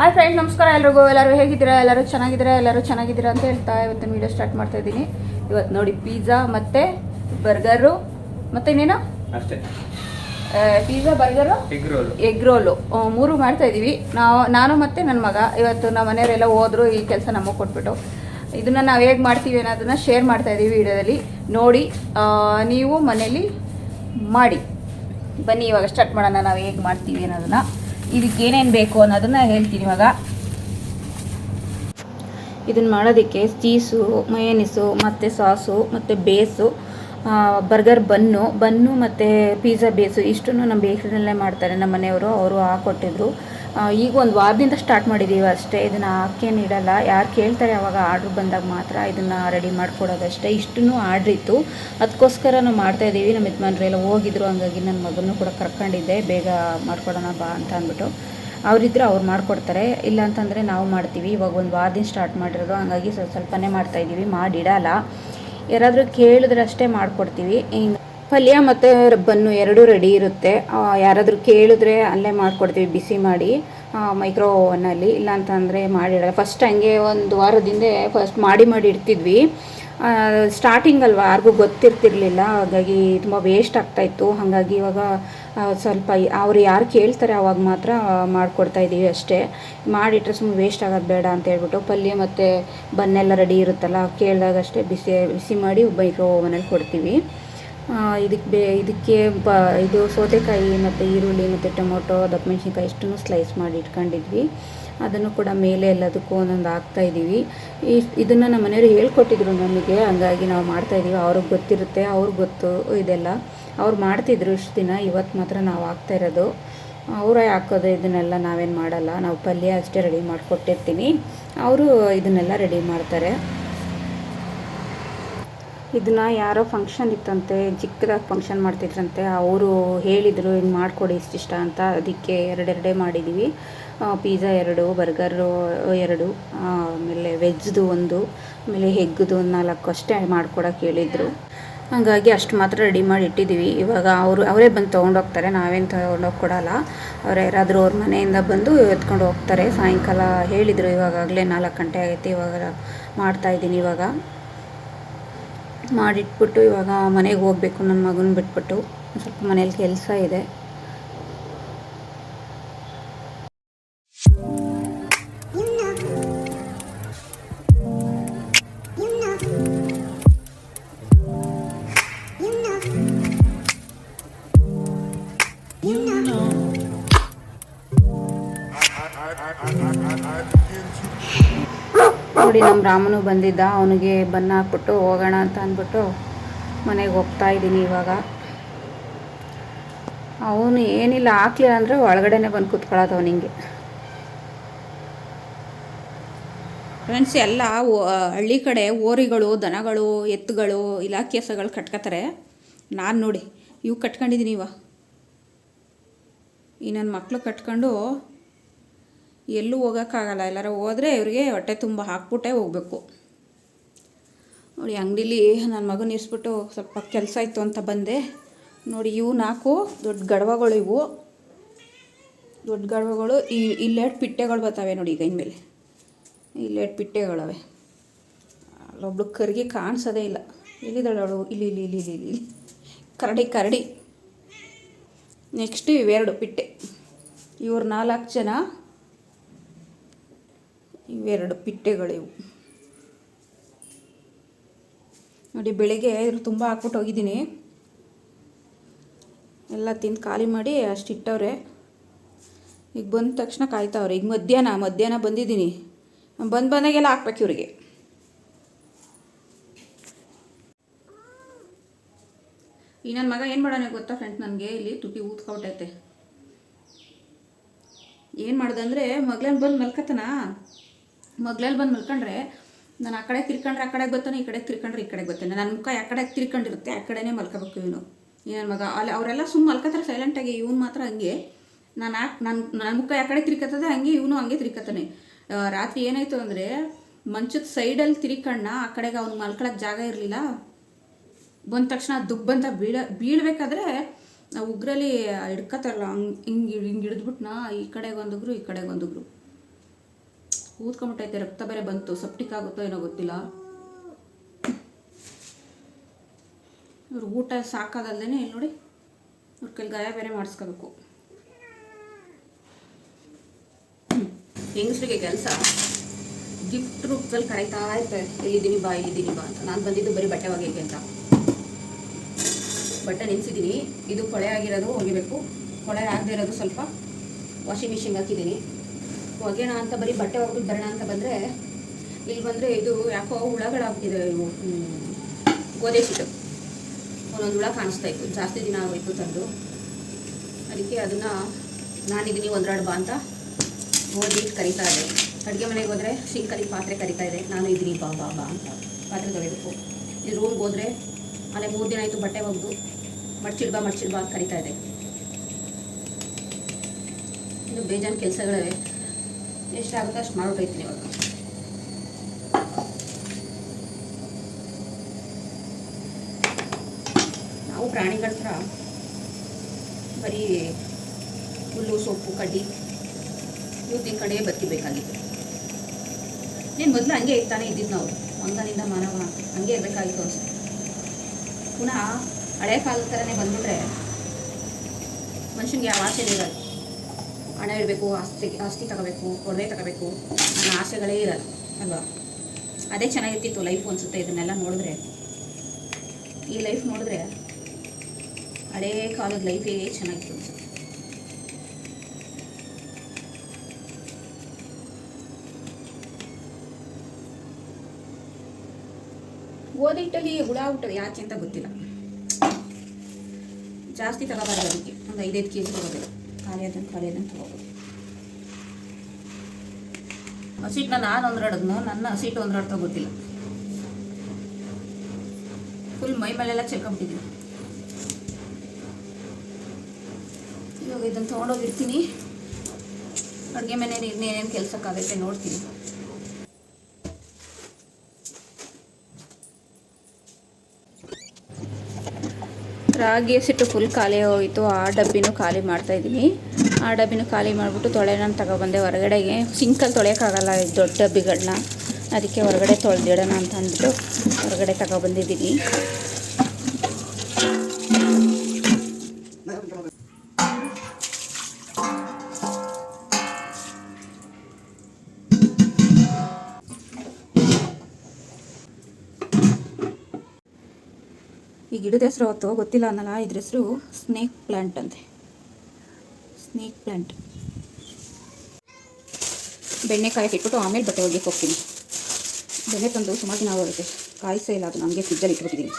Hi friends ನಮಸ್ಕಾರ ಎಲ್ರಿಗೂ. ಎಲ್ಲರೂ ಹೇಗಿದ್ದೀರಾ? ಎಲ್ಲರೂ ಚೆನ್ನಾಗಿದ್ದೀರಾ? ಎಲ್ಲರೂ ಚೆನ್ನಾಗಿದ್ದೀರಾ ಅಂತ ಹೇಳ್ತಾ ಇವತ್ತಿನ ವೀಡಿಯೋ ಸ್ಟಾರ್ಟ್ ಮಾಡ್ತಾ ಇದ್ದೀನಿ. ಇವತ್ತು ನೋಡಿ ಪಿಜ್ಜಾ ಮತ್ತು ಬರ್ಗರು ಮತ್ತು ಇನ್ನೇನು? ಅಷ್ಟೇ. Pizza burger egg roll egg roll ಮೂರು ಮಾಡ್ತಾ ಇದ್ದೀವಿ. ನಾವು ನಾನು ಮತ್ತು ನನ್ನ ಮಗ. ಇವತ್ತು ನಮ್ಮ ಮನೆಯವರೆಲ್ಲ ಹೋದ್ರು ಈ ಕೆಲಸ ನಮಗೆ ಕೊಟ್ಬಿಟ್ಟು. ಇದನ್ನು ನಾವು ಹೇಗೆ ಮಾಡ್ತೀವಿ ಅನ್ನೋದನ್ನು ಶೇರ್ ಮಾಡ್ತಾ ಇದ್ದೀವಿ ವಿಡಿಯೋದಲ್ಲಿ. ನೋಡಿ ನೀವು ಮನೇಲಿ ಮಾಡಿ. ಬನ್ನಿ ಇವಾಗ ಸ್ಟಾರ್ಟ್ ಮಾಡೋಣ. ನಾವು ಹೇಗೆ ಮಾಡ್ತೀವಿ ಅನ್ನೋದನ್ನು. ಇದಕ್ಕೆ ಏನೇನು ಬೇಕು ಅನ್ನೋದನ್ನ ಹೇಳ್ತೀನಿ ಇವಾಗ. ಇದನ್ನ ಮಾಡೋದಕ್ಕೆ ಚೀಸು ಮಯನಿಸು ಮತ್ತು ಸಾಸು ಮತ್ತು ಬೇಸು ಬರ್ಗರ್ ಬನ್ನು ಬನ್ನು ಮತ್ತು ಪಿಜ್ಜಾ ಬೇಸು ಇಷ್ಟನ್ನು ನಮ್ಮ ಬೇಕ್ರಿನಲ್ಲೇ ಮಾಡ್ತಾರೆ ನಮ್ಮ ಮನೆಯವರು ಅವರು ಹಾಕೊಟ್ಟಿದ್ರು. ಆ, ಈಗ ಒಂದು ವಾರದಿಂದ ಸ್ಟಾರ್ಟ್ ಮಾಡಿದ್ದೀವಿ ಅಷ್ಟೇ. ಇದನ್ನು ಹಾಕೇನು ಇಡಲ್ಲ. ಯಾರು ಕೇಳ್ತಾರೆ ಅವಾಗ ಆರ್ಡ್ರ್ ಬಂದಾಗ ಮಾತ್ರ ಇದನ್ನು ರೆಡಿ ಮಾಡಿಕೊಡೋದಷ್ಟೇ. ಇಷ್ಟೂ ಆರ್ಡ್ರ್ ಇತ್ತು. ಅದಕ್ಕೋಸ್ಕರ ನಾವು ಮಾಡ್ತಾಯಿದ್ದೀವಿ ನಮ್ಮ ಯಜಮಾನ್ರು ಎಲ್ಲ ಹೋಗಿದ್ರು. ಹಂಗಾಗಿ ನನ್ನ ಮಗನೂ ಕೂಡ ಕರ್ಕೊಂಡಿದ್ದೆ. ಬೇಗ ಮಾಡ್ಕೊಡೋಣ ಬಾ ಅಂತ ಅಂದ್ಬಿಟ್ಟು. ಅವರಿದ್ದರೆ ಅವ್ರು ಮಾಡಿಕೊಡ್ತಾರೆ. ಇಲ್ಲ ಅಂತಂದರೆ ನಾವು ಮಾಡ್ತೀವಿ. ಇವಾಗ ಒಂದು ವಾರದಿಂದ ಸ್ಟಾರ್ಟ್ ಮಾಡಿರೋದು. ಹಂಗಾಗಿ ಸ್ವಲ್ಪ ಸ್ವಲ್ಪನೇ ಮಾಡ್ತಾಯಿದ್ದೀವಿ ಮಾಡಿಡಲ್ಲ. ಯಾರಾದರೂ ಕೇಳಿದ್ರಷ್ಟೇ ಮಾಡಿಕೊಡ್ತೀವಿ. ಹಿಂಗೆ ಪಲ್ಯ ಮತ್ತು ರಬ್ಬನ್ನು ಎರಡೂ ರೆಡಿ ಇರುತ್ತೆ. ಯಾರಾದರೂ ಕೇಳಿದ್ರೆ ಅಲ್ಲೇ ಮಾಡಿಕೊಡ್ತೀವಿ, ಬಿಸಿ ಮಾಡಿ ಮೈಕ್ರೋ ಓವನಲ್ಲಿ ಇಲ್ಲ ಅಂತಂದರೆ ಮಾಡಿಡೋಲ್ಲ ಫಸ್ಟ್ ಹಂಗೆ ಒಂದು ವಾರದಿಂದ ಫಸ್ಟ್ ಮಾಡಿ ಮಾಡಿ ಇಡ್ತಿದ್ವಿ. ಸ್ಟಾರ್ಟಿಂಗ್ ಅಲ್ವಾ? ಯಾರಿಗೂ ಗೊತ್ತಿರ್ತಿರ್ಲಿಲ್ಲ. ಹಾಗಾಗಿ ತುಂಬ ವೇಸ್ಟ್ ಆಗ್ತಾಯಿತ್ತು ಹಾಗಾಗಿ ಇವಾಗ ಸ್ವಲ್ಪ ಅವ್ರು ಯಾರು ಕೇಳ್ತಾರೆ ಅವಾಗ ಮಾತ್ರ ಮಾಡಿಕೊಡ್ತಾ ಇದ್ದೀವಿ ಅಷ್ಟೇ. ಮಾಡಿಟ್ರೆ ಸುಮ್ಮನೆ ವೇಸ್ಟ್ ಆಗೋದು ಬೇಡ ಅಂತ ಹೇಳ್ಬಿಟ್ಟು ಪಲ್ಯ ಮತ್ತು ಬನ್ನೆಲ್ಲ ರೆಡಿ ಇರುತ್ತಲ್ಲ ಕೇಳಿದಾಗ ಅಷ್ಟೇ ಬಿಸಿ ಬಿಸಿ ಮಾಡಿ ಮೈಕ್ರೋ ಓವನಲ್ಲಿ ಕೊಡ್ತೀವಿ. ಇದಕ್ಕೆ ಬೇ, ಇದಕ್ಕೆ ಬ, ಇದು ಸೌತೆಕಾಯಿ ಮತ್ತು ಈರುಳ್ಳಿ ಮತ್ತು ಟೊಮೊಟೊ ದಪ್ಪ ಮೆಣಸಿನ್ಕಾಯಿ ಇಷ್ಟನ್ನು ಸ್ಲೈಸ್ ಮಾಡಿ ಇಟ್ಕೊಂಡಿದ್ವಿ. ಅದನ್ನು ಕೂಡ ಮೇಲೆ ಎಲ್ಲದಕ್ಕೂ ಒಂದೊಂದು ಹಾಕ್ತಾ ಇದ್ದೀವಿ. ಈ, ಇದನ್ನು ನಮ್ಮ ಮನೆಯವರು ಹೇಳ್ಕೊಟ್ಟಿದ್ರು ನಮಗೆ, ಹಂಗಾಗಿ ನಾವು ಮಾಡ್ತಾಯಿದ್ದೀವಿ ಅವ್ರಿಗೆ ಗೊತ್ತಿರುತ್ತೆ, ಅವ್ರಿಗೆ ಗೊತ್ತು ಇದೆಲ್ಲ. ಅವ್ರು ಮಾಡ್ತಿದ್ರು ಇಷ್ಟು ದಿನ, ಇವತ್ತು ಮಾತ್ರ ನಾವು ಹಾಕ್ತಾ ಇರೋದು. ಅವರೇ ಹಾಕೋದು, ಇದನ್ನೆಲ್ಲ ನಾವೇನು ಮಾಡಲ್ಲ. ನಾವು ಪಲ್ಯ ಅಷ್ಟೇ ರೆಡಿ ಮಾಡಿಕೊಟ್ಟಿರ್ತೀನಿ. ಅವರು ಇದನ್ನೆಲ್ಲ ರೆಡಿ ಮಾಡ್ತಾರೆ. ಇದನ್ನ ಯಾರೋ ಫಂಕ್ಷನ್ ಇತ್ತಂತೆ, ಚಿಕ್ಕದಾಗಿ ಫಂಕ್ಷನ್ ಮಾಡ್ತಿದ್ರಂತೆ, ಅವರು ಹೇಳಿದರು ಹಿಂಗೆ ಮಾಡಿಕೊಡಿ ಇಷ್ಟಿಷ್ಟ ಅಂತ. ಅದಕ್ಕೆ ಎರಡೆರಡೇ ಮಾಡಿದ್ದೀವಿ ಪಿಜ್ಜಾ ಎರಡು ಬರ್ಗರು ಎರಡು, ಆಮೇಲೆ ವೆಜ್ದು ಒಂದು, ಆಮೇಲೆ ಹೆಗ್ಗದು ಒಂದು ನಾಲ್ಕು ಅಷ್ಟೇ ಮಾಡ್ಕೊಡೋಕೆ ಹೇಳಿದರು. ಹಾಗಾಗಿ ಅಷ್ಟು ಮಾತ್ರ ರೆಡಿ ಮಾಡಿ ಇಟ್ಟಿದ್ದೀವಿ ಇವಾಗ ಅವರು, ಅವರೇ ಬಂದು ತೊಗೊಂಡೋಗ್ತಾರೆ, ನಾವೇನು ತೊಗೊಂಡೋಗಿ ಕೊಡಲ್ಲ. ಅವ್ರು ಯಾರಾದರೂ ಅವ್ರ ಮನೆಯಿಂದ ಬಂದು ಎತ್ಕೊಂಡು ಹೋಗ್ತಾರೆ. ಸಾಯಂಕಾಲ ಹೇಳಿದರು, ಇವಾಗಾಗಲೇ ನಾಲ್ಕು ಗಂಟೆ ಆಗೈತೆ, ಇವಾಗ ಮಾಡ್ತಾಯಿದ್ದೀನಿ ಇವಾಗ. ಮಾಡಿಟ್ಬಿಟ್ಟು ಇವಾಗ ಮನೆಗೆ ಹೋಗಬೇಕು ನನ್ನ ಮಗನ ಬಿಟ್ಬಿಟ್ಟು. ಸ್ವಲ್ಪ ಮನೇಲಿ ಕೆಲಸ ಇದೆ. ನಮ್ಮ ರಾಮನು ಬಂದಿದ್ದ. ಅವನಿಗೆ ಬನ್ನ ಹಾಕ್ಬಿಟ್ಟು, ಹೋಗೋಣ ಅಂತ ಅಂದ್ಬಿಟ್ಟು ಮನೆಗೆ ಹೋಗ್ತಾ ಇದ್ದೀನಿ ಇವಾಗ. ಅವನು ಏನಿಲ್ಲ, ಹಾಕ್ಲಿಲ್ಲ ಅಂದರೆ ಒಳಗಡೆನೆ ಬಂದು ಕೂತ್ಕೊಳ್ಳೋದು ಅವನಿಗೆ. ಫ್ರೆಂಡ್ಸ್ ಎಲ್ಲ ಹಳ್ಳಿ ಕಡೆ ಓರಿಗಳು ದನಗಳು, ಎತ್ತುಗಳು ಇಲಾಖೆಸಗಳು ಕಟ್ಕೋತಾರೆ. ನಾನು ನೋಡಿ, ಇವು ಕಟ್ಕೊಂಡಿದ್ದೀನಿ ಇವ. ಈ ನನ್ನ ಮಕ್ಕಳು ಕಟ್ಕೊಂಡು ಎಲ್ಲೂ ಹೋಗೋಕ್ಕಾಗಲ್ಲ. ಎಲ್ಲರೂ ಹೋದರೆ ಇವ್ರಿಗೆ ಹೊಟ್ಟೆ ತುಂಬ ಹಾಕ್ಬಿಟ್ಟೆ ಹೋಗಬೇಕು. ನೋಡಿ, ಅಂಗಡೀಲಿ ನನ್ನ ಮಗನ ಇರಿಸ್ಬಿಟ್ಟು ಸ್ವಲ್ಪ ಕೆಲಸ ಇತ್ತು ಅಂತ ಬಂದೆ. ನೋಡಿ, ಇವು ನಾಲ್ಕು ದೊಡ್ಡ ಗಡವಗಳು ಇವು. ದೊಡ್ಡ ಗಡವಗಳು, ಈ ಇಲ್ಲೆರಡು ಪಿಟ್ಟೆಗಳು ಬರ್ತವೆ ನೋಡಿ ಈಗ ಇನ್ಮೇಲೆ. ಇಲ್ಲೆರಡು ಪಿಟ್ಟೆಗಳವೆ. ಅಲ್ಲೊಬ್ಳು ಕರಿಗೆ ಕಾಣಿಸೋದೇ ಇಲ್ಲ. ಇಲ್ಲಿದಳು ಇಲ್ಲಿ ಇಲ್ಲಿ ಇಲ್ಲಿ ಇಲ್ಲಿ ಇಲ್ಲಿ. ಕರಡಿ ಕರಡಿ. ನೆಕ್ಸ್ಟ್ ಇವೆರಡು ಪಿಟ್ಟೆ. ಇವ್ರು ನಾಲ್ಕು ಜನ ಇವೆರಡು ಪಿಟ್ಟೆಗಳಿವು. ನೋಡಿ, ಬೆಳಿಗ್ಗೆ ಇದ್ರ ತುಂಬ ಹಾಕ್ಬಿಟ್ಟು ಹೋಗಿದ್ದೀನಿ. ಎಲ್ಲ ತಿಂದು ಖಾಲಿ ಮಾಡಿ ಅಷ್ಟು ಇಟ್ಟವ್ರೆ. ಈಗ ಬಂದ ತಕ್ಷಣ ಕಾಯ್ತಾವ್ರೆ. ಈಗ ಮಧ್ಯಾಹ್ನ ಮಧ್ಯಾಹ್ನ ಬಂದಿದ್ದೀನಿ. ಬಂದು ಬಂದಾಗೆಲ್ಲ ಹಾಕ್ಬೇಕು ಇವರಿಗೆ. ಈ ನನ್ನ ಮಗ ಏನು ಮಾಡೋಣ ಗೊತ್ತಾ ಫ್ರೆಂಡ್ಸ್ ನನಗೆ? ಇಲ್ಲಿ ತುಟಿ ಊದ್ಕೊಬಿಟ್ಟೈತೆ ಏನು ಮಾಡ್ದಂದ್ರೆ ಮಗ್ಳನ್ನ ಬಂದು ಮಲ್ಕತನ ಮಗ್ಳಲ್ಲಿ ಬಂದು ಮಲ್ಕೊಂಡ್ರೆ ನಾನು ಆ ಕಡೆ ತಿರ್ಕೊಂಡ್ರೆ ಆ ಕಡೆಗೆ ಬರ್ತಾನೆ, ಈ ಕಡೆ ತಿರ್ಕೊಂಡ್ರೆ ಈ ಕಡೆಗೆ ಬರ್ತಾನೆ. ನನ್ನ ಮುಖ ಆ ಕಡೆ ತಿರ್ಕೊಂಡಿರುತ್ತೆ, ಆ ಕಡೆನೇ ಮಲ್ಕೋಬೇಕು ಇವನು. ಏನು ಮಗ, ಅಲ್ಲಿ ಅವರೆಲ್ಲ ಸುಮ್ಮ ಮಲ್ಕೋತಾರೆ ಸೈಲೆಂಟಾಗಿ ಇವನು ಮಾತ್ರ ಹಂಗೆ. ನಾನು ಆ ನನ್ನ ನನ್ನ ಮುಖ ಆ ಕಡೆ ತಿರ್ಕತ್ತದೆ, ಹಂಗೆ ಇವನು ಹಂಗೆ ತಿರ್ಕತಾನೆ ರಾತ್ರಿ ಏನಾಯಿತು ಅಂದರೆ, ಮಂಚದ ಸೈಡಲ್ಲಿ ತಿರ್ಕಣ್ಣ, ಆ ಕಡೆಗೆ ಅವ್ನು ಮಲ್ಕೊಳಕ್ಕೆ ಜಾಗ ಇರಲಿಲ್ಲ. ಬಂದ ತಕ್ಷಣ ದುಬ್ಬಂತ ಬೀಳ, ಬೀಳಬೇಕಾದ್ರೆ ನಾವು ಉಗ್ರಲ್ಲಿ ಹಿಡ್ಕತ್ತಾರಲ್ಲ, ಹಂಗೆ, ಹಿಂಗೆ ಹಿಂಗೆ ಹಿಡಿದ್ಬಿಟ್ನಾ, ಈ ಕಡೆಗೆ ಒಂದುಗ್ರು ಈ ಕಡೆಗೆ ಒಂದುಗ್ರು ಕೂತ್ಕೊಂಬಿಟ್ಟೈತೆ, ರಕ್ತ ಬೇರೆ ಬಂತು. ಸಪ್ಟಿಕ್ ಆಗುತ್ತೋ ಏನೋ ಗೊತ್ತಿಲ್ಲ. ಇವ್ರು ಊಟ ಸಾಕಾದಲ್ದೇ ಇಲ್ಲಿ ನೋಡಿ, ಇವ್ರ ಕೈಲಿ ಗಾಯ ಬೇರೆ ಮಾಡಿಸ್ಕೋಬೇಕು. ಹೆಂಗಸ್ರಿಗೆ ಕೆಲಸ? ಗಿಫ್ಟ್ ರೂಪದಲ್ಲಿ ಕರೀತಾ ಇರ್ತಾರೆ. ಇಲ್ಲಿದ್ದೀನಿ ಬಾ ಇಲ್ಲಿದ್ದೀನಿ ಬಾ ಅಂತ. ನಾನು ಬಂದಿದ್ದು ಬರೀ ಬಟ್ಟೆ ಒಗೆಯಕ್ಕೆ ಅಂತ. ಬಟ್ಟೆ ನೆನೆಸಿದ್ದೀನಿ. ಇದು ಕೊಳೆ ಆಗಿರೋದು ಒಗಿಬೇಕು. ಕೊಳೆ ಆಗದೇ ಇರೋದು ಸ್ವಲ್ಪ ವಾಷಿಂಗ್ ಮಿಷಿನ್ ಹಾಕಿದ್ದೀನಿ. ಒಗೆಯೋಣ ಅಂತ ಬರೀ ಬಟ್ಟೆ ಒಗೆದು ಬರೋಣ ಅಂತ ಬಂದರೆ ಇಲ್ಲಿ ಬಂದರೆ ಇದು ಯಾಕೋ ಹುಳಗಳಾಗ್ತಿದೆ, ಇವು ಗೋಧಿ ಸಿಟ್ಟು ಒಂದೊಂದು ಹುಳ ಕಾಣಿಸ್ತಾ ಇತ್ತು, ಜಾಸ್ತಿ ದಿನ ಆಗೋಯ್ತು ತಂದು. ಅದಕ್ಕೆ ಅದನ್ನು ನಾನಿದ್ದೀನಿ ಒಂದೆರಡು ಬಾ ಅಂತ ಹೋಗಿ ಕರಿತಾ ಇದೆ ಅಡುಗೆ ಮನೆಗೆ ಹೋದರೆ ಸಿಂಕಲ್ಲಿ ಪಾತ್ರೆ ಕರಿತಾ ಇದೆ ನಾನು ಇದ್ದೀನಿ ಬಾ ಬಾ ಬಾ ಅಂತ ಪಾತ್ರೆ ತೊಳಿಬೇಕು ಇಲ್ಲಿ ರೂಮ್ಗೆ ಹೋದರೆ ಮನೆ ಮೂರು ದಿನ ಆಯಿತು ಬಟ್ಟೆ ಒಗ್ದು ಮಡ್ಚಿಡ್ ಬಾ ಮಡ್ಚಿಡ್ ಬಾ ಅಂತ ಕರಿತಾ ಇದೆ ಇನ್ನು ಬೇಜಾನ್ ಕೆಲಸಗಳಿವೆ ಎಷ್ಟಾಗುತ್ತೋ ಅಷ್ಟು ಮಾಡ್ಬಿಟ್ಟೈತೀನಿ ಇವಾಗ. ನಾವು ಪ್ರಾಣಿಗಳ ಥರ ಬರೀ ಹುಲ್ಲು, ಸೊಪ್ಪು, ಕಡ್ಡಿ ಇವು ತಿನ್ಕಂಡೇ ಬದುಕಿಬೇಕಾಗಿತ್ತು ನೀನು ಮೊದಲು ಹಂಗೆ ಇರ್ತಾನೆ ಇದ್ದಿದ್ದು ನಾವು. ಮಂಗನಿಂದ ಮಾನವ ಹಂಗೆ ಇರಬೇಕಾಗಿತ್ತು ಅನ್ಸುತ್ತೆ ಪುನಃ ಹಳೆ ಕಾಲದ ಥರನೇ ಬಂದ್ಬಿಟ್ರೆ ಮನುಷ್ಯನಿಗೆ ಯಾವ ಆಸೆ ಇರಲ್ಲ. ಹಣ ಇರಬೇಕು, ಆಸ್ತಿ ಆಸ್ತಿ ತಗೋಬೇಕು ಒಡವೆ ತಗೋಬೇಕು ನನ್ನ ಆಸೆಗಳೇ ಇರಲ್ಲ, ಅಲ್ವಾ? ಅದೇ ಚೆನ್ನಾಗಿರ್ತಿತ್ತು ಲೈಫ್ ಅನಿಸುತ್ತೆ ಇದನ್ನೆಲ್ಲ ನೋಡಿದ್ರೆ. ಈ ಲೈಫ್ ನೋಡಿದ್ರೆ ಹಳೇ ಕಾಲದ ಲೈಫೇ ಚೆನ್ನಾಗಿತ್ತು ಅನಿಸುತ್ತೆ. ಓದಿಟ್ಟಲ್ಲಿ ಹುಳ ಹುಟ್ಟದು ಯಾಕೆ ಅಂತ ಗೊತ್ತಿಲ್ಲ. ಜಾಸ್ತಿ ತಗೋಬಾರ್ದು ಅದಕ್ಕೆ, ಒಂದು ಐದೈದು ಕೆ ಜಿ ತಗೋಬೇಕು. ಖಾಲಿ ಅದನ್ನು ಖಾಲಿ ಅದನ್ನು ತೊಗೋಬೋದು ಹಸಿಟ್ಟನ್ನ ನಾನು ಒಂದರಡದ್ನು ನನ್ನ ಹಸಿಟ್ಟು ಒಂದರಡ್ತಾ ಗೊತ್ತಿಲ್ಲ ಫುಲ್ ಮೈ ಮೇಲೆಲ್ಲ ಚೆಲ್ಕೊಂಬಿಟ್ಟಿದ್ದೀನಿ ಇವಾಗ ಇದನ್ನು ತೊಗೊಂಡೋಗಿರ್ತೀನಿ ಅಡುಗೆ ಮನೇಲಿ ಇನ್ನೇನೇನು ಕೆಲಸಕ್ಕಾಗತ್ತೆ ನೋಡ್ತೀನಿ. ರಾಗಿ ಹಸಿಟ್ಟು ಫುಲ್ ಖಾಲಿ ಹೋಯಿತು. ಆ ಡಬ್ಬಿನೂ ಖಾಲಿ ಮಾಡ್ತಾ ಇದ್ದೀನಿ. ಆ ಡಬ್ಬಿನೂ ಖಾಲಿ ಮಾಡಿಬಿಟ್ಟು ತೊಳೆನ ತಗೊಬಂದೆ ಹೊರಗಡೆಗೆ. ಸಿಂಕಲ್ಲಿ ತೊಳೆಯೋಕ್ಕಾಗಲ್ಲ ಈ ದೊಡ್ಡ ಡಬ್ಬಿಗಳನ್ನ. ಅದಕ್ಕೆ ಹೊರಗಡೆ ತೊಳೆದಿಡೋಣ ಅಂತ ಅಂದ್ಬಿಟ್ಟು ಹೊರಗಡೆ ತಗೊಬಂದಿದ್ದೀನಿ. ಗಿಡದ ಹೆಸರು ಅವತ್ತು ಗೊತ್ತಿಲ್ಲ ಅನ್ನಲ್ಲ, ಇದ್ರ ಹೆಸರು ಸ್ನೇಕ್ ಪ್ಲ್ಯಾಂಟ್ ಅಂತೆ. ಸ್ನೇಕ್ ಪ್ಲ್ಯಾಂಟ್ ಬೆಣ್ಣೆ ಕಾಯಕ್ಕೆ ಇಟ್ಬಿಟ್ಟು ಆಮೇಲೆ ಬಟ್ಟೆ ಒಗೆಯಕ್ಕೆ ಹೋಗ್ತೀನಿ. ಬೆಣ್ಣೆ ತಂದು ಸುಮಾರು ದಿನ ಆಗೋಗುತ್ತೆ. ಕಾಯಿಸೇ ಇಲ್ಲ, ಅದು ನಮಗೆ ಫ್ರಿಜ್ಜಲ್ಲಿ ಇಟ್ಬಿಟ್ಟಿದ್ದೀನಿ.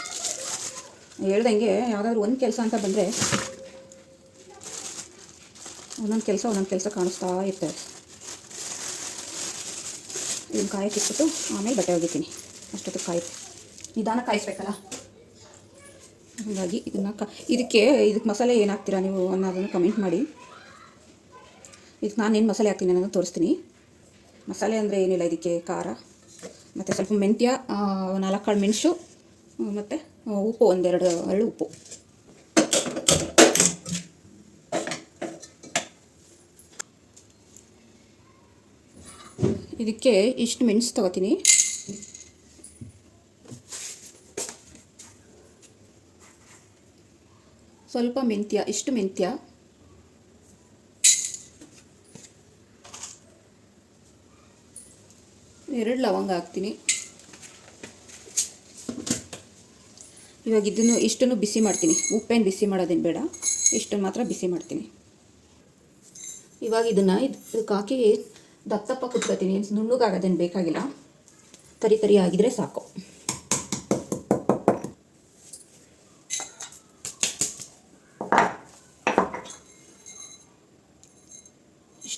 ಹೇಳ್ದಂಗೆ ಯಾವುದಾದ್ರು ಒಂದು ಕೆಲಸ ಅಂತ ಬಂದರೆ ಒಂದೊಂದು ಕೆಲಸ ಒಂದೊಂದು ಕೆಲಸ ಕಾಣಿಸ್ತಾ ಇರ್ತವೆ ಇದನ್ನು ಕಾಯಕ್ಕೆ ಇಟ್ಬಿಟ್ಟು ಆಮೇಲೆ ಬಟ್ಟೆ ಒಗಿತೀನಿ. ಅಷ್ಟೊತ್ತಿಗೆ ಕಾಯಿ ನಿಧಾನ ಕಾಯಿಸ್ಬೇಕಲ್ಲ? ಹಾಗಾಗಿ ಇದನ್ನು ಕ ಇದಕ್ಕೆ ಇದಕ್ಕೆ ಮಸಾಲೆ ಏನು ಹಾಕ್ತೀರಾ ನೀವು ಅನ್ನೋದನ್ನು ಕಮೆಂಟ್ ಮಾಡಿ. ಇದಕ್ಕೆ ನಾನು ಏನು ಮಸಾಲೆ ಹಾಕ್ತೀನಿ ಅನ್ನೋದನ್ನು ತೋರಿಸ್ತೀನಿ. ಮಸಾಲೆ ಅಂದರೆ ಏನಿಲ್ಲ ಇದಕ್ಕೆ ಖಾರ. ಮತ್ತು ಸ್ವಲ್ಪ ಮೆಂತ್ಯ ನಾಲ್ಕು ಕಾಳು ಮೆಣಸು ಮತ್ತು ಉಪ್ಪು, ಒಂದೆರಡು ಎರಡು ಉಪ್ಪು. ಇದಕ್ಕೆ ಇಷ್ಟು ಮೆಣಸು ತಗೋತೀನಿ. ಸ್ವಲ್ಪ ಮೆಂತ್ಯ, ಇಷ್ಟು ಮೆಂತ್ಯ. ಎರಡು ಲವಂಗ ಹಾಕ್ತೀನಿ. ಇವಾಗ ಇದನ್ನು ಇಷ್ಟನ್ನು ಬಿಸಿ ಮಾಡ್ತೀನಿ. ಉಪ್ಪೇನು ಬಿಸಿ ಮಾಡೋದೇನು ಬೇಡ. ಇಷ್ಟನ್ನು ಮಾತ್ರ ಬಿಸಿ ಮಾಡ್ತೀನಿ. ಇವಾಗ ಇದನ್ನು ಇದಕ್ಕೆ ಹಾಕಿ ದಪ್ಪ ಕುಟ್ಕೋತೀನಿ ನುಣ್ಣಗಾಗೋದೇನು ಬೇಕಾಗಿಲ್ಲ. ತರಿ ತರಿ ಆಗಿದ್ರೆ ಸಾಕು.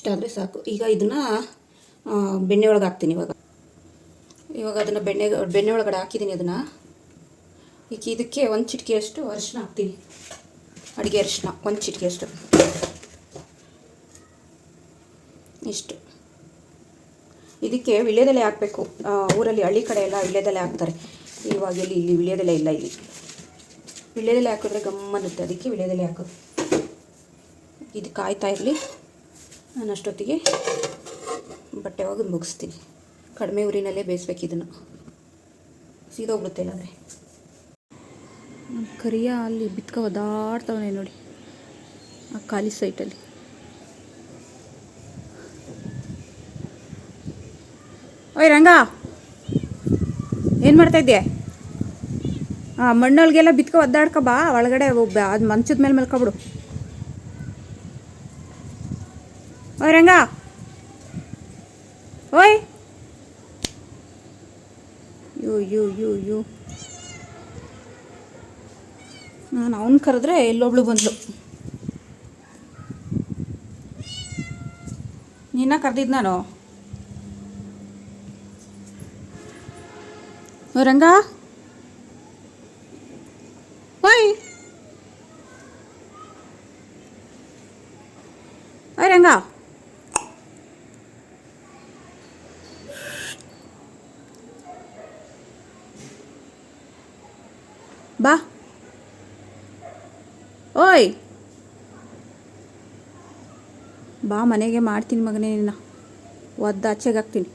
ಇಷ್ಟಾದರೆ ಸಾಕು. ಈಗ ಇದನ್ನು ಬೆಣ್ಣೆ ಒಳಗೆ ಹಾಕ್ತೀನಿ ಇವಾಗ. ಇವಾಗ ಅದನ್ನು ಬೆಣ್ಣೆ ಬೆಣ್ಣೆ ಒಳಗಡೆ ಹಾಕಿದ್ದೀನಿ ಅದನ್ನು. ಈಗ ಇದಕ್ಕೆ ಒಂದು ಚಿಟಿಕೆಯಷ್ಟು ಅರಿಶಿನ ಹಾಕ್ತೀನಿ. ಅಡುಗೆ ಅರಿಶಿನ ಒಂದು ಚಿಟಿಕೆಯಷ್ಟು. ಇಷ್ಟು. ಇದಕ್ಕೆ ವಿಳ್ಯದೆಲೆ ಹಾಕಬೇಕು. ಊರಲ್ಲಿ ಹಳ್ಳಿ ಕಡೆ ಎಲ್ಲ ವಿಳ್ಯದೆಲೆ ಹಾಕ್ತಾರೆ. ಇವಾಗ ಎಲ್ಲಿ, ಇಲ್ಲಿ ವಿಳ್ಯದೆಲೆ ಇಲ್ಲ ಇಲ್ಲಿ. ವಿಳ್ಯದೆಲೆ ಹಾಕಿದ್ರೆ ಗಮ್ಮನ್ನುತ್ತೆ. ಅದಕ್ಕೆ ವಿಳ್ಯದೆಲೆ ಹಾಕೋದು. ಇದು ಕಾಯ್ತಾ ಇರಲಿ. ನಾನು ಅಷ್ಟೊತ್ತಿಗೆ ಬಟ್ಟೆ ಒಗೆದು ಮುಗಿಸ್ತೀನಿ. ಕಡಿಮೆ ಉರಿನಲ್ಲೇ ಬೇಯಿಸ್ಬೇಕು ಇದನ್ನು. ಸೀದೋಗ್ಬಿಡುತ್ತೆ ಇಲ್ಲಾಂದರೆ. ಕರಿಯ ಅಲ್ಲಿ ಬಿತ್ಕ ಒದಾಡ್ತವನೆ ನೋಡಿ, ಆ ಖಾಲಿ ಸೈಟಲ್ಲಿ. ಓಯ್ ರಂಗ! ಏನು ಮಾಡ್ತಾ ಇದ್ದೆ ಹಾಂ ಮಣ್ಣೊಳಗೆಲ್ಲ ಬಿತ್ಕೊ ಒದ್ದಾಡ್ಕೊ ಬಾ, ಒಳಗಡೆ ಅದು ಮಂಚದ ಮೇಲೆ ಮಲ್ಕೊಬಿಡು. ಓಯ್, ರಂಗ. ಓಯ್. ಯೋ ಯೋ ಯೋ ಯೋ. ನಾನು ಅವನು ಕರೆದ್ರೆ ಎಲ್ಲೊಬ್ಳು ಬಂದ್ಲು. ನೀನ ಕರೆದಿದ್ದು ನಾನು? ಓ ರಂಗ ಓಯ್ ಓಯ್ ರಂಗ ಬಾ. ಓಯ್. ಬಾ ಮನೆಗೆ ಮಾಡ್ತೀನಿ ಮಗನೇ ನಿನ್ನ. ಒದ್ದು ಆಚೆಗೆ ಹಾಕ್ತೀನಿ.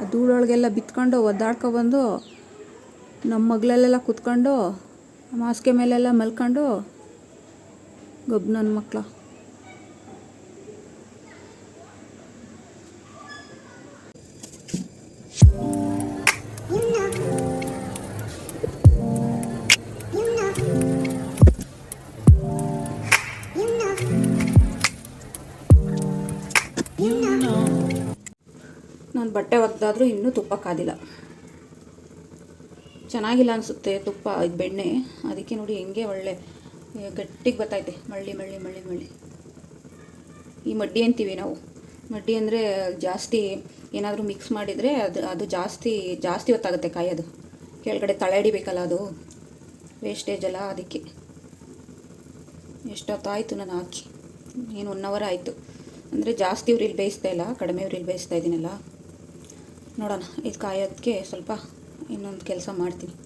ಆ ಧೂಳೊಳಗೆಲ್ಲ ಬಿತ್ಕೊಂಡು ಒದ್ದಾಡ್ಕೊ ಬಂದು ನಮ್ಮ ಮಗಳಲ್ಲೆಲ್ಲ ಕುತ್ಕೊಂಡು ಮಾಸ್ಕೆ ಮೇಲೆಲ್ಲ ಮಲ್ಕೊಂಡು ಗೊಬ್ಬ ನನ್ನ ಮಕ್ಕಳ ಬಟ್ಟೆ ಒಗ್ದಾದ್ರೂ ಇನ್ನೂ ತುಪ್ಪ ಕಾದಿಲ್ಲ. ಚೆನ್ನಾಗಿಲ್ಲ ಅನಿಸುತ್ತೆ ತುಪ್ಪ ಇದು ಬೆಣ್ಣೆ. ಅದಕ್ಕೆ ನೋಡಿ ಹೆಂಗೆ ಒಳ್ಳೆ ಗಟ್ಟಿಗೆ ಬರ್ತೈತೆ ಮಳ್ಳಿ ಮಳ್ಳಿ ಮಳ್ಳಿ ಮಳ್ಳಿ. ಈ ಮಡ್ಡಿ ಅಂತೀವಿ ನಾವು. ಮಡ್ಡಿ ಅಂದರೆ ಜಾಸ್ತಿ ಏನಾದರೂ ಮಿಕ್ಸ್ ಮಾಡಿದರೆ ಅದು ಅದು ಜಾಸ್ತಿ ಜಾಸ್ತಿ ಹೊತ್ತಾಗುತ್ತೆ ಅದು ಕೆಳಗಡೆ ತಳೆ ಹಿಡಿಬೇಕಲ್ಲ ಅದು. ವೇಸ್ಟೇಜ್ ಅಲ್ಲ ಅದಕ್ಕೆ. ಎಷ್ಟೊತ್ತಾಯಿತು ನಾನು ಹಾಕಿ. ಏನು ಒನ್ ಅವರ್ ಆಯಿತು. ಅಂದರೆ ಜಾಸ್ತಿ ಉರಿಲಿ ಬೇಯಿಸ್ತಾ ಇಲ್ಲ, ಕಡಿಮೆ ಉರಿಲಿ ಬೇಯಿಸ್ತಾ ಇದ್ದೀನಲ್ಲ. ನೋಡೋಣ. ಇದು ಕಾಯೋದಕ್ಕೆ ಸ್ವಲ್ಪ ಇನ್ನೊಂದು ಕೆಲಸ ಮಾಡ್ತೀನಿ.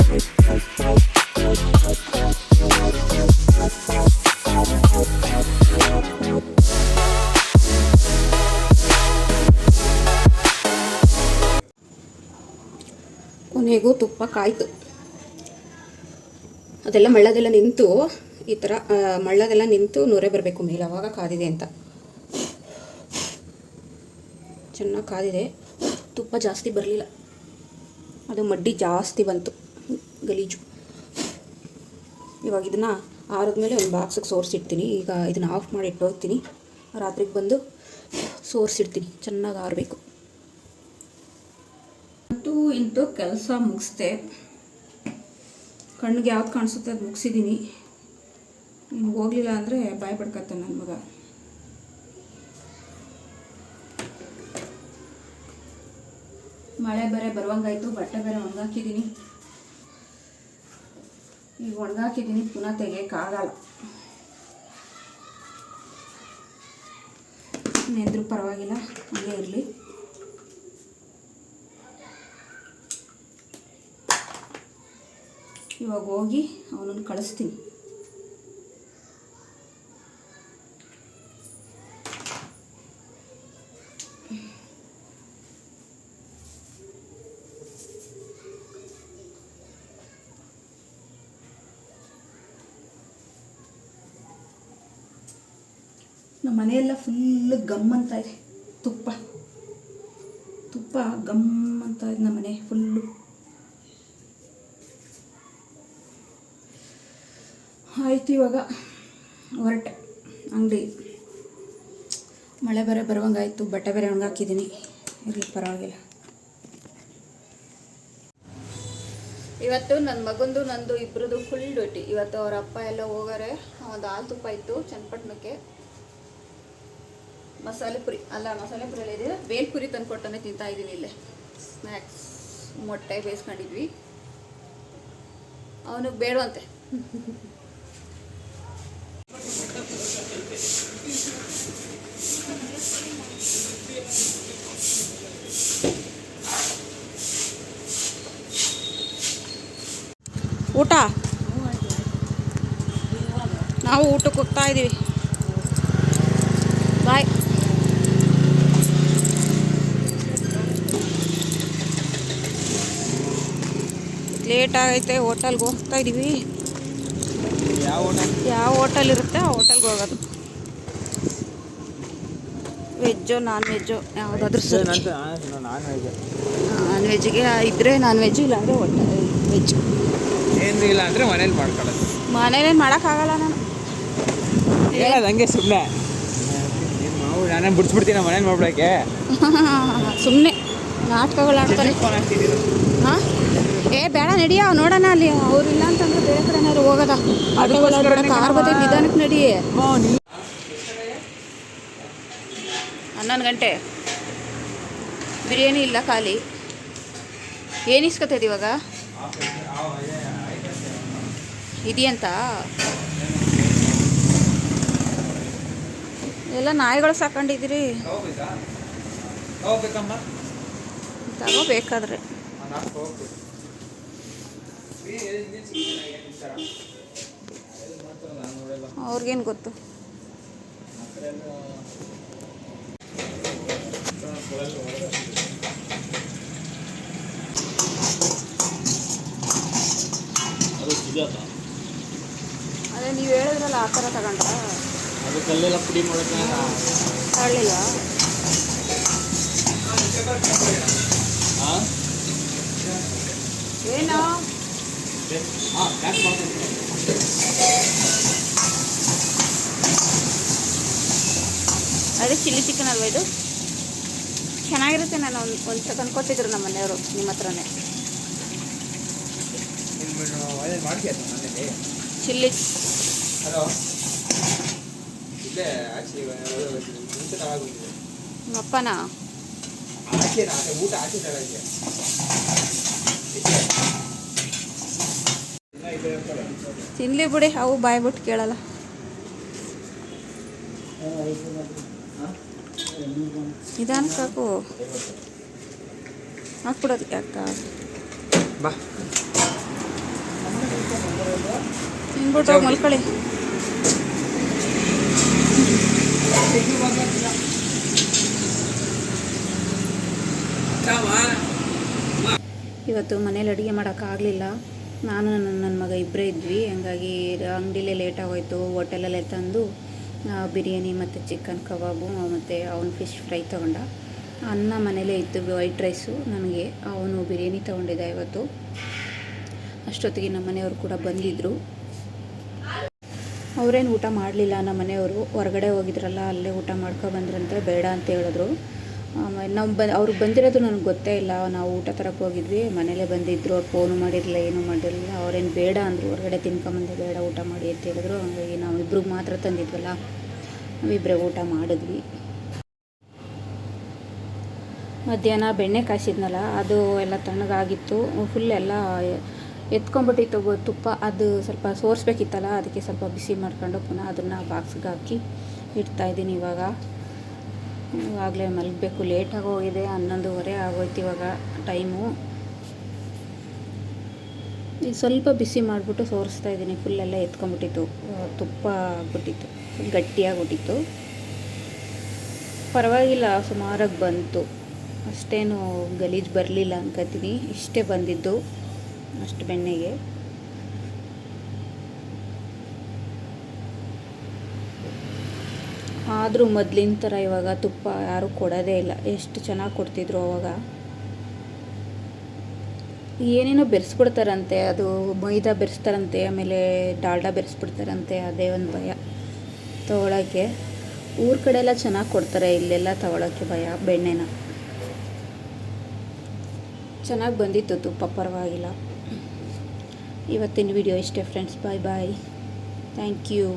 ಕಾಯ್ತು. ಅದೆಲ್ಲ ಮಳ್ಳದೆಲ್ಲ ನಿಂತು ಈ ಥರ ಮಳ್ಳದೆಲ್ಲ ನಿಂತು ನೊರೆ ಬರಬೇಕು ಮೇಲೆ, ಅವಾಗ ಕಾದಿದೆ ಅಂತ. ಚೆನ್ನಾಗಿ ಕಾದಿದೆ. ತುಪ್ಪ ಜಾಸ್ತಿ ಬರಲಿಲ್ಲ. ಅದು ಮಡ್ಡಿ ಜಾಸ್ತಿ ಬಂತು. ಗಲೀಜು. ಇವಾಗ ಇದನ್ನು ಆರಿದ್ಮೇಲೆ ಒಂದು ಬಾಕ್ಸಿಗೆ ಸೋರಿಸಿಡ್ತೀನಿ. ಈಗ ಇದನ್ನು ಆಫ್ ಮಾಡಿ ಇಟ್ಟು ಹೋಗ್ತೀನಿ ರಾತ್ರಿಗೆ ಬಂದು ಸೋರಿಸಿಡ್ತೀನಿ. ಚೆನ್ನಾಗಿ ಆರಬೇಕು. ಇಂತೂ ಕೆಲಸ ಮುಗಿಸ್ದೆ. ಕಣ್ಣಿಗೆ ಯಾವ್ದು ಕಾಣಿಸುತ್ತೆ ಅದು ಮುಗಿಸಿದ್ದೀನಿ ನಿಮ್ಗೆ ಹೋಗಲಿಲ್ಲ ಅಂದರೆ ಬಾಯ್ ಪಡ್ಕತ್ತೆ ನನ್ನ ಮಗ. ಮಳೆ ಬೇರೆ ಬರುವಂಗಾಯಿತು, ಬಟ್ಟೆ ಬೇರೆ ಒಣಗಾಕಿದ್ದೀನಿ ಈಗ ಒಣಗಾಕಿದ್ದೀನಿ ಪುನಃ ತೆಗಿಯೋಕ್ಕಾಗಲ್ಲ. ನೆಂದರೂ ಪರವಾಗಿಲ್ಲ, ಹಂಗೆ ಇರಲಿ. ಇವಾಗ ಹೋಗಿ ಅವನನ್ನು ಕಳಿಸ್ತೀನಿ. ನಮ್ಮ ಮನೆಯೆಲ್ಲ ಫುಲ್ ಗಮ್ ಅಂತ ಇದೆ. ತುಪ್ಪ. ತುಪ್ಪ ಗಮ್ ಅಂತ ಇದೆ ನಮ್ಮ ಮನೆ ಫುಲ್ಲು ಆಯ್ತು ಇವಾಗ ಹೊರಟೆ ಅಂಗಡಿ. ಮಳೆ ಬೇರೆ ಬರುವಂಗಾಯ್ತು, ಬಟ್ಟೆ ಬೇರೆ ಒಣಗಾಕಿದ್ದೀನಿ. ಇರಲಿ, ಪರವಾಗಿಲ್ಲ. ಇವತ್ತು ನನ್ನ ಮಗಂದು, ನಂದು ಇಬ್ಬರದು ಫುಲ್ ಡ್ಯೂಟಿ ಇವತ್ತು ಅವ್ರ ಅಪ್ಪ ಎಲ್ಲ ಹೋಗಾರೆ. ಒಂದು ಹಾಲು ತುಪ್ಪ ಇತ್ತು, ಚನ್ನಪಟ್ಟಣಕ್ಕೆ. ಮಸಾಲೆ ಪುರಿ. ಅಲ್ಲ, ಮಸಾಲೆ ಪುರಿ ಎಲ್ಲ ಇದೆ ಬೇಲ್ಪುರಿ ತಂದು ಕೊಟ್ಟನೆ ತಿಂತಾ ಇದ್ದೀನಿ ಇಲ್ಲೇ. ಸ್ನ್ಯಾಕ್ಸ್ ಮೊಟ್ಟೆ ಬೇಯಿಸ್ಕೊಂಡಿದ್ವಿ. ಅವನಿಗೆ ಬೇಡವಂತೆ. ಊಟ? ನಾವು ಊಟಕ್ಕೆ ಹೋಗ್ತಾ ಇದ್ದೀವಿ. ಬಾಯ್. ಲೇಟ್ ಆಗೈತೆ ಹೋಟೆಲ್ಗೆ ಹೋಗ್ತಾ ಇದ್ದೀವಿ. ಯಾವ ಹೋಟೆಲ್? ಇರುತ್ತೆ ಆ ಹೋಟೆಲ್ಗೆ ಹೋಗೋದು. ವೆಜ್ಜು ನಾನ್ ವೆಜ್ಜು ಯಾವುದಾದ್ರೂ ಸರಿ. ನಾನ್ ವೆಜ್ಗೆ ಇದ್ದರೆ ನಾನ್ ವೆಜ್ಜು ಇಲ್ಲಾಂದರೆ ಹೋಟೆಲ್ ವೆಜ್ ಏನು ಇಲ್ಲ ಅಂದರೆ ಮನೇಲಿ ಮಾಡ್ಕೊಳ್ಳೋದು. ಮನೇಲೇನು ಮಾಡೋಕ್ಕಾಗಲ್ಲ ನಾನು. ಹೇಳೋದು ಹಂಗೆ ಸುಮ್ಮನೆ ಮಾವು ನಾನೇ ಬಿಡ್ಸ್ಬಿಡ್ತೀನಿ ಮನೇಲಿ ಮಾಡ್ಬಿಡಕ್ಕೆ ಸುಮ್ಮನೆ ನಾಟಕಗಳು ಆಡ್ತಾರೆ. ಹಾಂ? ಏ ಬೇಡ ನಡಿಯ ನೋಡೋಣ ಅಲ್ಲಿ. ಅವ್ರು ಇಲ್ಲ ಅಂತಂದ್ರೆ ಬೇರೆ ಕಡೆ ಏನಾದ್ರು ಹೋಗೋದ ಆಟೋಗಳು ಕಾರ್ ಬದಲು ನಿಧಾನಕ್ಕೆ ನಡಿ. ಹನ್ನೊಂದು ಗಂಟೆ. ಬಿರಿಯಾನಿ ಇಲ್ಲ ಖಾಲಿ. ಏನು ಇಸ್ಕೊತೈತಿ ಇವಾಗ? ಇದೆಯಂತ ಎಲ್ಲ ನಾಯಿಗಳು ಸಾಕೊಂಡಿದ್ದೀರಿ. ತಗೋಬೇಕಾದ್ರೆ. ಅವ್ರಿಗೇನು ಗೊತ್ತು? ಅದು ಸುಜಾತ. ಅದೇ ನೀವು ಹೇಳಿದ್ರಲ್ಲ ಆ ಥರ ತಗೊಂಡ್ರ? ಅದು ಕಲ್ಲೆಲ್ಲ ಪುಡಿ ಮಾಡೋಕೆ ತಗೊಳ್ಳಿಲ್ವಾ ಹಾಂ ಏನು? ಅದೇ ಚಿಲ್ಲಿ ಚಿಕನ್ ಅಲ್ವಾ ಇದು? ಚೆನ್ನಾಗಿರುತ್ತೆ ನಾನು ಒಂದು ಒಂದು ತಂದ್ಕೊಟ್ಟಿದ್ರು ನಮ್ಮ ಮನೆಯವರು ನಿಮ್ಮ ಹತ್ರನೇ. Chilli hello. ಇಲ್ಲೇ ಆಚೆ ಮುಂಚೆ ತಗೊಂಡಿದ್ದೆ ನಿಮ್ಮ ಅಪ್ಪನ? ಆಚೆ ಊಟ ಆಚೆ ತಿನ್ಲಿ ಬಿಡಿ ಅವು ಬಾಯ್ ಬಿಟ್ಟು ಕೇಳಲ್ಲ. ನಿಧಾನಕ್ಕೆ ಕಾಕು ಹಾಕ್ಬಿಡೋದಕ್ಕೆ ಯಾಕ? ಬಾ. ಮಲ್ಕೊಳ್ಳಿ. ಇವತ್ತು ಮನೇಲಿ ಅಡುಗೆ ಮಾಡೋಕ್ಕಾಗಲಿಲ್ಲ ನಾನು ನನ್ನ ನನ್ನ ಮಗ ಇಬ್ಬರೇ ಇದ್ವಿ. ಹಂಗಾಗಿ ಅಂಗಡಿಲೇ ಲೇಟ್ ಆಗೋಯ್ತು. ಹೋಟೆಲಲ್ಲೇ ತಂದು ಬಿರಿಯಾನಿ ಮತ್ತು ಚಿಕನ್ ಕಬಾಬು, ಮತ್ತು ಅವನು ಫಿಶ್ ಫ್ರೈ ತೊಗೊಂಡ. ಅನ್ನ ಮನೇಲೇ ಇತ್ತು ವೈಟ್ ರೈಸು ನನಗೆ. ಅವನು ಬಿರಿಯಾನಿ ತೊಗೊಂಡಿದ್ದ ಇವತ್ತು. ಅಷ್ಟೊತ್ತಿಗೆ ನಮ್ಮ ಮನೆಯವರು ಕೂಡ ಬಂದಿದ್ದರು ಅವರೇನು ಊಟ ಮಾಡಲಿಲ್ಲ, ನಮ್ಮ ಮನೆಯವರು ಹೊರಗಡೆ ಹೋಗಿದ್ರಲ್ಲ, ಅಲ್ಲೇ ಊಟ ಮಾಡ್ಕೊ ಬಂದ್ರಂತೆ, ಬೇಡ ಅಂತ ಹೇಳಿದ್ರು. ನಾವು ಬ ಅವ್ರಿಗೆ ಬಂದಿರೋದು ನನಗೆ ಗೊತ್ತೇ ಇಲ್ಲ. ನಾವು ಊಟ ತರಕ್ಕೆ ಹೋಗಿದ್ವಿ, ಮನೇಲೇ ಬಂದಿದ್ದರು ಅವ್ರು ಫೋನು ಮಾಡಿರಲಿಲ್ಲ, ಏನೂ ಮಾಡಿರಲಿಲ್ಲ. ಅವ್ರೇನು ಬೇಡ ಅಂದರು, ಹೊರಗಡೆ ತಿನ್ಕೊಂಬಂದೆ, ಬೇಡ ಊಟ ಮಾಡಿ ಅಂತ ಹೇಳಿದ್ರು. ಹಾಗಾಗಿ ನಾವು ಇಬ್ರಿಗೆ ಮಾತ್ರ ತಂದಿದ್ವಲ್ಲ ನಾವಿಬ್ಬರೇ ಊಟ ಮಾಡಿದ್ವಿ. ಮಧ್ಯಾಹ್ನ ಬೆಣ್ಣೆ ಕಾಯಿಸಿದ್ನಲ್ಲ, ಅದು ಎಲ್ಲ ತಣ್ಣಗಾಗಿತ್ತು. ಫುಲ್ ಎಲ್ಲ ಎತ್ಕೊಂಡ್ಬಿಟ್ಟಿತ್ತು ತಗೋ ತುಪ್ಪ, ಅದು ಸ್ವಲ್ಪ ಸೋರಿಸ್ಬೇಕಿತ್ತಲ್ಲ, ಅದಕ್ಕೆ ಸ್ವಲ್ಪ ಬಿಸಿ ಮಾಡ್ಕೊಂಡು ಪುನಃ ಅದನ್ನು ಬಾಕ್ಸ್ಗೆ ಹಾಕಿ ಇಡ್ತಾಯಿದ್ದೀನಿ ಇವಾಗ. ಇವಾಗಲೇ ಮಲಗಬೇಕು, ಲೇಟಾಗಿ ಹೋಗಿದೆ, ಹನ್ನೊಂದುವರೆ ಆಗೋಯ್ತು ಇವಾಗ ಟೈಮು. ಈಗ ಸ್ವಲ್ಪ ಬಿಸಿ ಮಾಡಿಬಿಟ್ಟು ಸೋರಿಸ್ತಾ ಇದ್ದೀನಿ, ಫುಲ್ಲೆಲ್ಲ ಎತ್ಕೊಂಡ್ಬಿಟ್ಟಿತ್ತು ತುಪ್ಪ ಆಗ್ಬಿಟ್ಟಿತ್ತು, ಗಟ್ಟಿಯಾಗ್ಬಿಟ್ಟಿತ್ತು. ಪರವಾಗಿಲ್ಲ, ಸುಮಾರಾಗಿ ಬಂತು. ಅಷ್ಟೇನು ಗಲೀಜು ಬರಲಿಲ್ಲ ಅನ್ಕೋತೀನಿ, ಇಷ್ಟೇ ಬಂದಿದ್ದು. ಅಷ್ಟು ಬೆಣ್ಣೆಗೆ. ಆದರೂ ಮೊದಲಿನ ಥರ ಇವಾಗ ತುಪ್ಪ ಯಾರೂ ಕೊಡೋದೇ ಇಲ್ಲ. ಎಷ್ಟು ಚೆನ್ನಾಗಿ ಕೊಡ್ತಿದ್ರು ಅವಾಗ. ಏನೇನೋ ಬೆರೆಸ್ಬಿಡ್ತಾರಂತೆ, ಅದು ಮೈದಾ ಬೆರೆಸ್ತಾರಂತೆ, ಆಮೇಲೆ ಡಾಲ್ಡಾ ಬೆರೆಸ್ಬಿಡ್ತಾರಂತೆ, ಅದೇ ಒಂದು ಭಯ. ತೊಗೊಳಕ್ಕೆ. ಊರ ಕಡೆ ಎಲ್ಲ ಚೆನ್ನಾಗಿ ಕೊಡ್ತಾರೆ, ಇಲ್ಲೆಲ್ಲ ತೊಗೊಳಕ್ಕೆ ಭಯ, ಬೆಣ್ಣೆನ. ಚೆನ್ನಾಗಿ ಬಂದಿತ್ತು ತುಪ್ಪ, ಪರವಾಗಿಲ್ಲ. ಇವತ್ತಿನ ವಿಡಿಯೋ ಇಷ್ಟೇ friends bye bye thank you